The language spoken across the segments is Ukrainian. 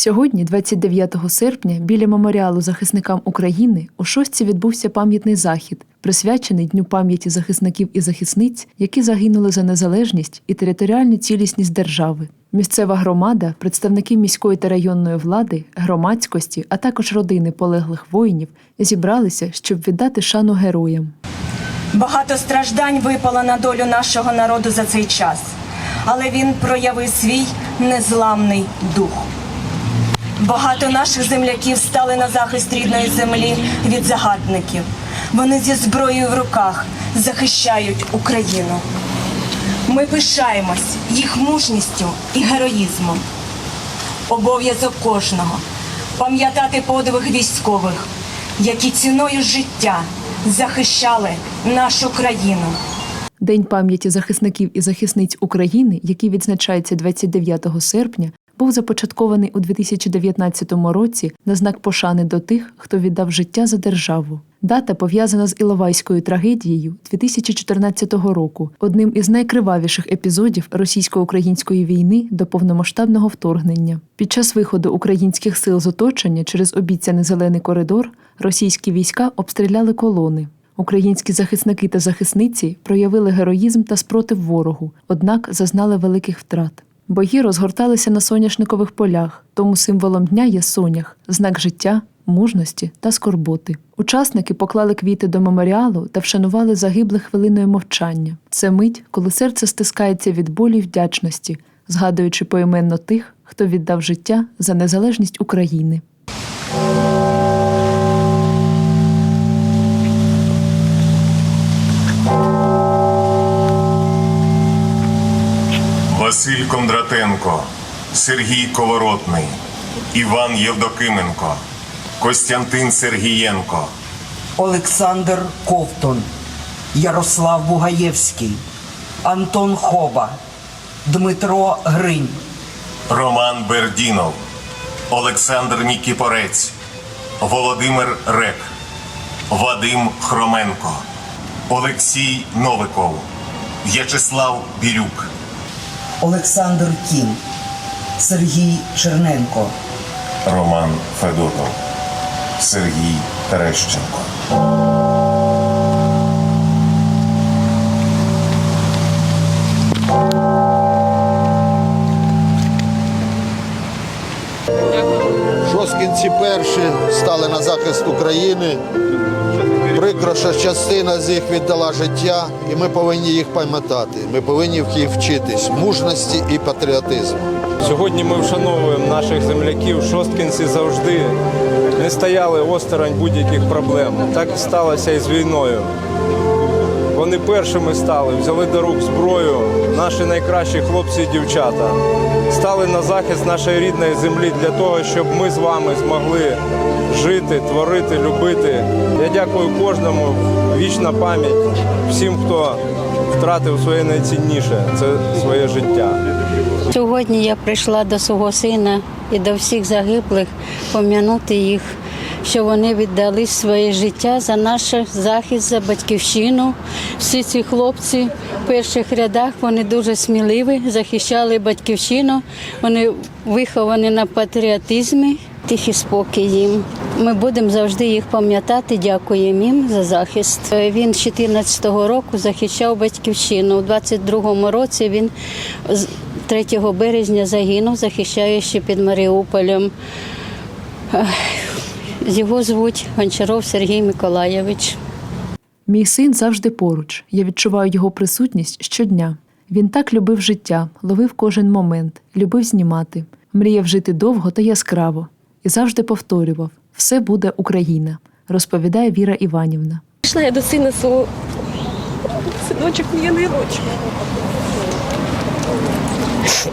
Сьогодні, 29 серпня, біля меморіалу захисникам України у шостці відбувся пам'ятний захід, присвячений Дню пам'яті захисників і захисниць, які загинули за незалежність і територіальну цілісність держави. Місцева громада, представники міської та районної влади, громадськості, а також родини полеглих воїнів зібралися, щоб віддати шану героям. Багато страждань випало на долю нашого народу за цей час, але він проявив свій незламний дух. Багато наших земляків стали на захист рідної землі від загарбників. Вони зі зброєю в руках захищають Україну. Ми пишаємось їх мужністю і героїзмом. Обов'язок кожного пам'ятати подвиг військових, які ціною життя захищали нашу країну. День пам'яті захисників і захисниць України, який відзначається 29 серпня, був започаткований у 2019 році на знак пошани до тих, хто віддав життя за державу. Дата пов'язана з Іловайською трагедією 2014 року, одним із найкривавіших епізодів російсько-української війни до повномасштабного вторгнення. Під час виходу українських сил з оточення через обіцяний зелений коридор російські війська обстріляли колони. Українські захисники та захисниці проявили героїзм та спротив ворогу, однак зазнали великих втрат. Бої розгорталися на соняшникових полях, тому символом дня є сонях, знак життя, мужності та скорботи. Учасники поклали квіти до меморіалу та вшанували загиблих хвилиною мовчання. Це мить, коли серце стискається від болі й вдячності, згадуючи поіменно тих, хто віддав життя за незалежність України. Василь Кондратенко, Сергій Колоротний, Іван Євдокименко, Костянтин Сергієнко, Олександр Ковтун, Ярослав Бугаєвський, Антон Хоба, Дмитро Гринь, Роман Бердінов, Олександр Нікіпорець, Володимир Рек, Вадим Хроменко, Олексій Новиков, В'ячеслав Бірюк, Олександр Кім, Сергій Черненко, Роман Федотов, Сергій Терещенко. Шосткінці перші стали на захист України. Прикро, що частина з їх віддала життя, і ми повинні їх пам'ятати. Ми повинні їх вчитись мужності і патріотизму. Сьогодні ми вшановуємо наших земляків. Шосткінці завжди не стояли осторонь будь-яких проблем. Так сталося і з війною. Вони першими стали, взяли до рук зброю. Наші найкращі хлопці і дівчата стали на захист нашої рідної землі для того, щоб ми з вами змогли жити, творити, любити. Я дякую кожному. Вічна пам'ять всім, хто втратив своє найцінніше це своє життя. Сьогодні я прийшла до свого сина і до всіх загиблих пом'янути їх, що вони віддали своє життя за наш захист, за батьківщину. Всі ці хлопці в перших рядах вони дуже сміливі, захищали батьківщину. Вони виховані на патріотизмі. Тихий спокій їм. Ми будемо завжди їх пам'ятати. Дякуємо їм за захист. Він з 14-го року захищав батьківщину. У 22-му році він з 3 березня загинув, захищаючи під Маріуполем. Його звуть Гончаров Сергій Миколайович. Мій син завжди поруч. Я відчуваю його присутність щодня. Він так любив життя, ловив кожен момент, любив знімати, мріяв жити довго та яскраво і завжди повторював: все буде Україна, розповідає Віра Іванівна. Пішла я до сина свого. Синочок мій герочок. Це,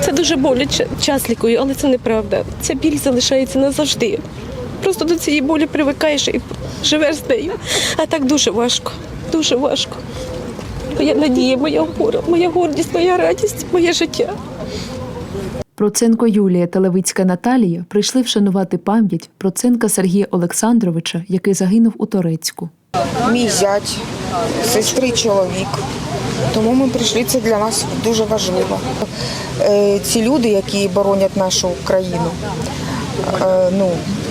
це дуже боляче час лікую, але це неправда. Ця біль залишається назавжди. Просто до цієї болі привикаєш і живеш з нею. А так дуже важко, дуже важко. Моя надія, моя опора, моя гордість, моя радість, моє життя. Проценко Юлія та Левицька Наталія прийшли вшанувати пам'ять Проценка Сергія Олександровича, який загинув у Торецьку. мій зять, сестри чоловік. Тому ми прийшли. Це для нас дуже важливо. Е, Ці люди, які боронять нашу країну, е, ну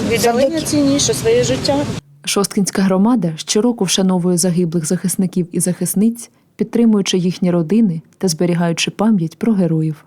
Віддали завдяки- найцінніше своє життя. Шосткінська громада щороку вшановує загиблих захисників і захисниць, підтримуючи їхні родини та зберігаючи пам'ять про героїв.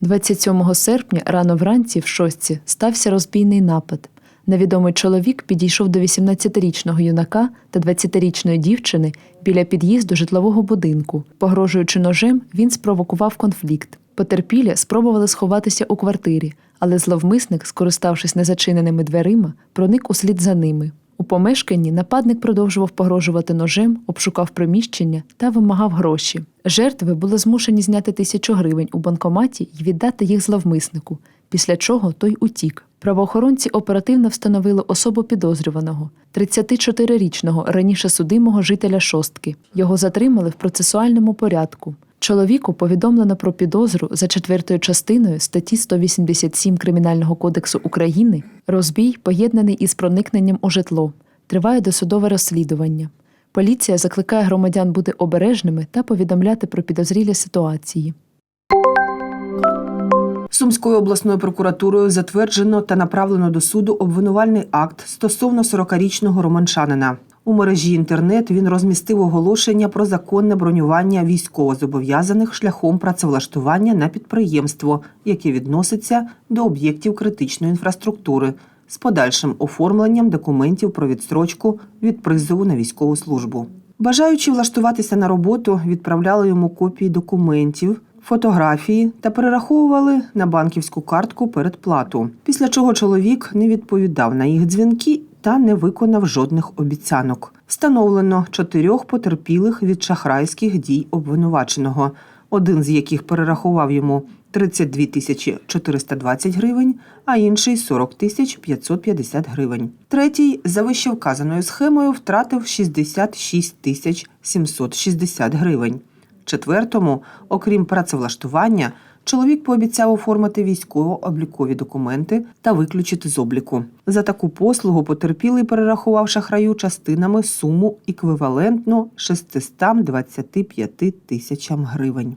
27 серпня рано вранці в Шостці стався розбійний напад. Невідомий чоловік підійшов до 18-річного юнака та 20-річної дівчини біля під'їзду житлового будинку. Погрожуючи ножем, він спровокував конфлікт. Потерпілі спробували сховатися у квартирі, але зловмисник, скориставшись незачиненими дверима, проник услід за ними. У помешканні нападник продовжував погрожувати ножем, обшукав приміщення та вимагав гроші. Жертви були змушені зняти тисячу гривень у банкоматі і віддати їх зловмиснику, після чого той утік. Правоохоронці оперативно встановили особу підозрюваного 34-річного раніше судимого жителя шостки. Його затримали в процесуальному порядку. Чоловіку повідомлено про підозру за четвертою частиною статті 187 Кримінального кодексу України розбій, поєднаний із проникненням у житло. Триває досудове розслідування. Поліція закликає громадян бути обережними та повідомляти про підозрілі ситуації. Сумською обласною прокуратурою затверджено та направлено до суду обвинувальний акт стосовно 40-річного романчанина. У мережі інтернет він розмістив оголошення про законне бронювання військовозобов'язаних шляхом працевлаштування на підприємство, яке відноситься до об'єктів критичної інфраструктури, з подальшим оформленням документів про відстрочку від призову на військову службу. Бажаючи влаштуватися на роботу, відправляли йому копії документів, фотографії та перераховували на банківську картку передплату. Після чого чоловік не відповідав на їх дзвінки та не виконав жодних обіцянок. Встановлено чотирьох потерпілих від шахрайських дій обвинуваченого, один з яких перерахував йому 32 тисячі 420 гривень, а інший 40 тисяч 550 гривень. Третій за вищевказаною схемою втратив 66 тисяч 760 гривень. Четвертому, окрім працевлаштування, чоловік пообіцяв оформити військово-облікові документи та виключити з обліку. За таку послугу потерпілий перерахував шахраю частинами суму еквівалентну 625 тисячам гривень.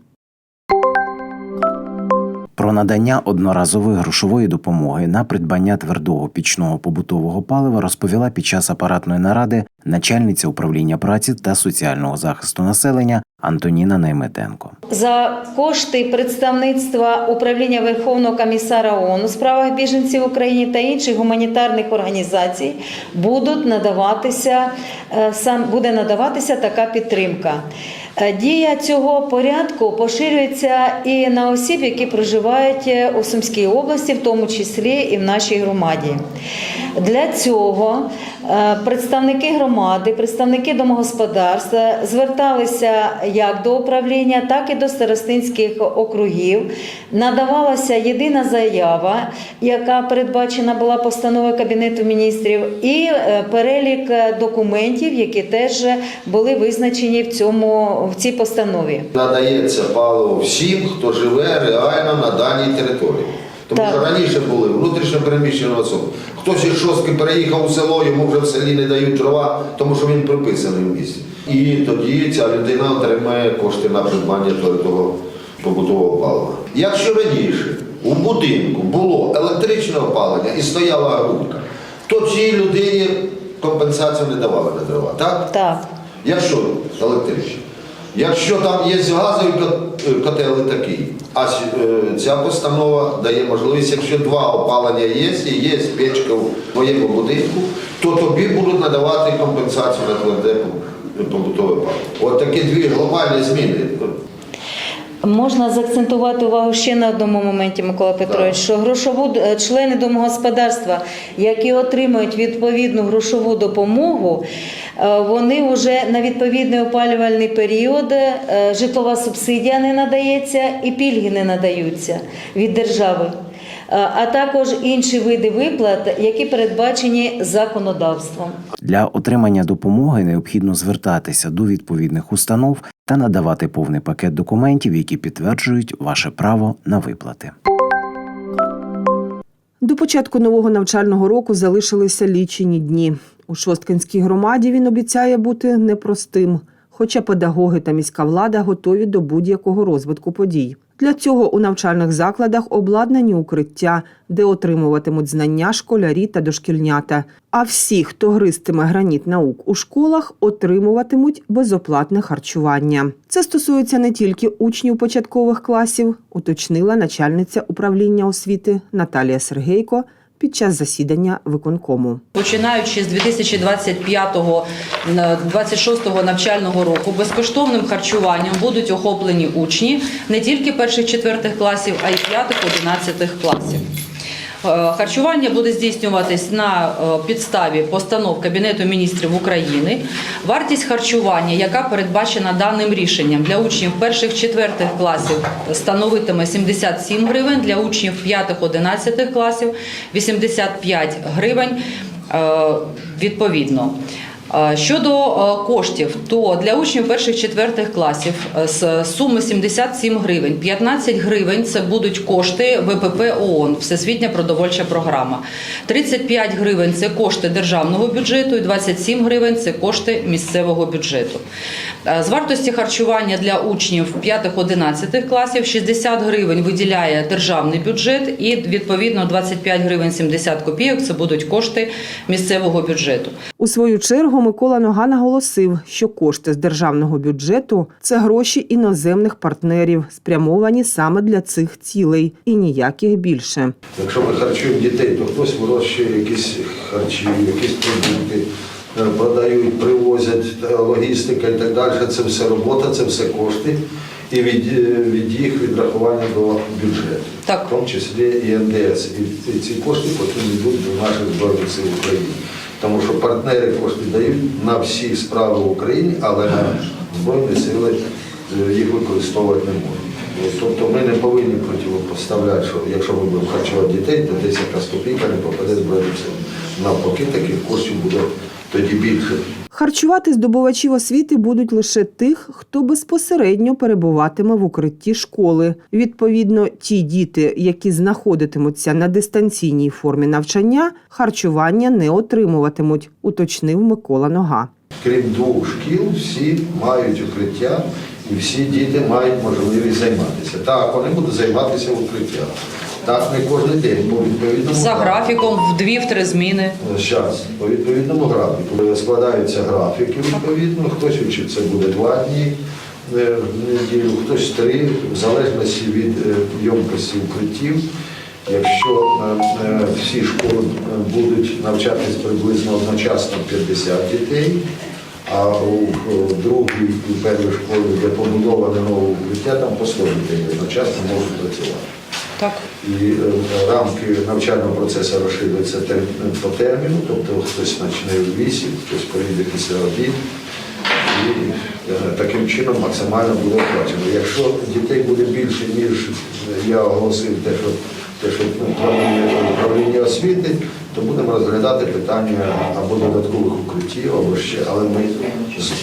Про надання одноразової грошової допомоги на придбання твердого пічного побутового палива розповіла під час апаратної наради начальниця управління праці та соціального захисту населення Антоніна Найметенко. За кошти представництва управління Верховного комісара ООН у справах біженців в Україні та інших гуманітарних організацій будуть надаватися е, сам буде надаватися така підтримка. Дія цього порядку поширюється і на осіб, які проживають е, у Сумській області, в тому числі і в нашій громаді. Для цього е, представники громади, представники домогосподарства зверталися як до управління, так і до старостинських округів. Надавалася єдина заява, яка передбачена була постановою Кабінету міністрів, і е, перелік документів, які теж були визначені в цьому в цій постанові. Надається паливо всім, хто живе реально на даній території. Тому Так. що раніше були внутрішньо переміщені особи. Хтось із шостки переїхав у село, йому вже в селі не дають дрова, тому що він приписаний в місті. І тоді ця людина отримає кошти на придбання того побутового палива. Якщо раніше у будинку було електричне опалення і стояла грудка, то цій людині компенсацію не давали на дрова, так? Так. Якщо електричні. Якщо там є газовий котели, котел такий, а е, ця постанова дає можливість, якщо два опалення є, і є печка в твоєму будинку, то тобі будуть надавати компенсацію на кладе побутове паливо. От такі дві глобальні зміни. Можна заакцентувати увагу ще на одному моменті, Микола Петрович, що грошову е, члени домогосподарства, які отримують відповідну грошову допомогу, е, вони вже на відповідний опалювальний період е, житлова субсидія не надається і пільги не надаються від держави. А також інші види виплат, які передбачені законодавством. Для отримання допомоги необхідно звертатися до відповідних установ та надавати повний пакет документів, які підтверджують ваше право на виплати. До початку нового навчального року залишилися лічені дні. У Шосткинській громаді він обіцяє бути непростим. Хоча педагоги та міська влада готові до будь-якого розвитку подій. Для цього у навчальних закладах обладнані укриття, де отримуватимуть знання школярі та дошкільнята. А всі, хто гристиме граніт наук у школах, отримуватимуть безоплатне харчування. Це стосується не тільки учнів початкових класів, уточнила начальниця управління освіти Наталія Сергейко під час засідання виконкому. Починаючи з 2025-26 навчального року, безкоштовним харчуванням будуть охоплені учні не тільки перших-четвертих класів, а й п'ятих-одинадцятих класів. Е, Харчування буде здійснюватись на е, підставі постанов Кабінету міністрів України. Вартість харчування, яка передбачена даним рішенням для учнів перших-четвертих класів, становитиме 77 гривень, для учнів п'ятих-одинадцятих класів 85 гривень е, відповідно. Е, Щодо е, коштів, то для учнів перших-четвертих класів е, з суми 77 гривень, 15 гривень це будуть кошти ВПП ООН, Всесвітня продовольча програма. 35 гривень це кошти державного бюджету і 27 гривень це кошти місцевого бюджету. З вартості харчування для учнів 5-11 класів 60 гривень виділяє державний бюджет і відповідно 25 гривень 70 копійок це будуть кошти місцевого бюджету. У свою чергу Микола Нога наголосив, що кошти з державного бюджету це гроші іноземних партнерів, спрямовані саме для цих цілей, і ніяких більше. Якщо ми харчуємо дітей, то хтось вирощує якісь харчі, якісь продукти, е, продають, привозять, логістика і так далі. Це все робота, це все кошти. І від, е, від їх відрахування до бюджету, Так. в тому числі і НДС. І, і ці кошти потім йдуть до наших збройних сил України. Тому що партнери кошти дають на всі справи в Україні, але збройні сили е, їх використовувати не можуть. Тобто ми не повинні противопоставляти, що якщо ми будемо харчувати дітей, то десь якась копійка не попаде збройним силам. Навпаки, таких коштів буде тоді більше. Харчувати здобувачів освіти будуть лише тих, хто безпосередньо перебуватиме в укритті школи. Відповідно, ті діти, які знаходитимуться на дистанційній формі навчання, харчування не отримуватимуть, уточнив Микола Нога. Крім двох шкіл, всі мають укриття і всі діти мають можливість займатися. Так, вони будуть займатися в укриттях. Так, не кожен день, бо відповідно За графіком в дві-три зміни. Зараз, по відповідному графіку. Складаються графіки відповідно, хтось вчить це буде два дні е, в неділю, хтось три, в залежності від е, ємкості укриттів. Якщо е, е, всі школи е, будуть навчатись приблизно одночасно 50 дітей, а у е, другій і першій школі, де побудоване нове укриття, там по 100 дітей одночасно можуть працювати. Так. І е, рамки навчального процесу розширюються по терміну, тобто хтось почне в 8, хтось приїде після обід. І е, таким чином максимально буде оплачено. Якщо дітей буде більше, ніж я оголосив те, що, те, що ну, управління освіти, то будемо розглядати питання або додаткових укриттів, або ще. Але ми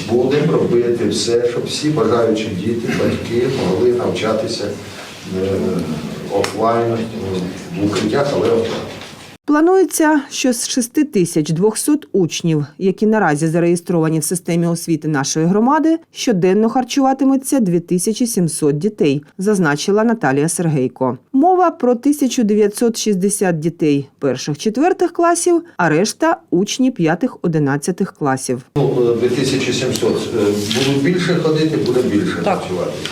будемо робити все, щоб всі бажаючі діти, батьки могли навчатися е, офлайн е, в укриттях, але офлайн. Планується, що з 6200 учнів, які наразі зареєстровані в системі освіти нашої громади, щоденно харчуватиметься 2700 дітей, зазначила Наталія Сергейко. Мова про 1960 дітей перших-четвертих класів, а решта учні п'ятих-одинадцятих класів. Ну, е, 2700 е, будуть більше ходити, буде більше Так. працюватися.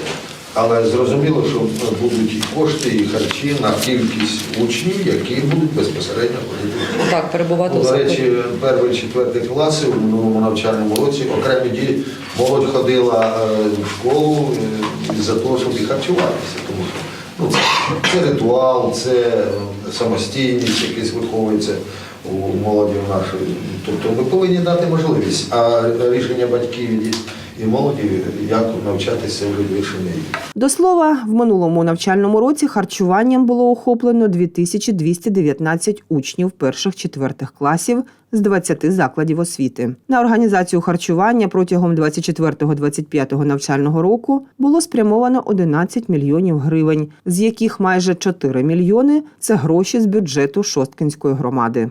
Але зрозуміло, що будуть і кошти, і харчі на кількість учнів, які будуть безпосередньо ходити. Так, перебувати До речі, перший четвертий класи в минулому навчальному році окремі дії молодь ходила е, в школу е, за того, щоб і харчуватися. Тому що ну, це, ритуал, це е, самостійність, якась виховується у молоді нашої. Тобто ми повинні дати можливість, а рішення батьків і- молоді, як навчатися вже вирішення. До слова, в минулому навчальному році харчуванням було охоплено 2219 учнів перших-четвертих класів з 20 закладів освіти. На організацію харчування протягом 24-25 навчального року було спрямовано 11 мільйонів гривень, з яких майже 4 мільйони це гроші з бюджету Шосткинської громади.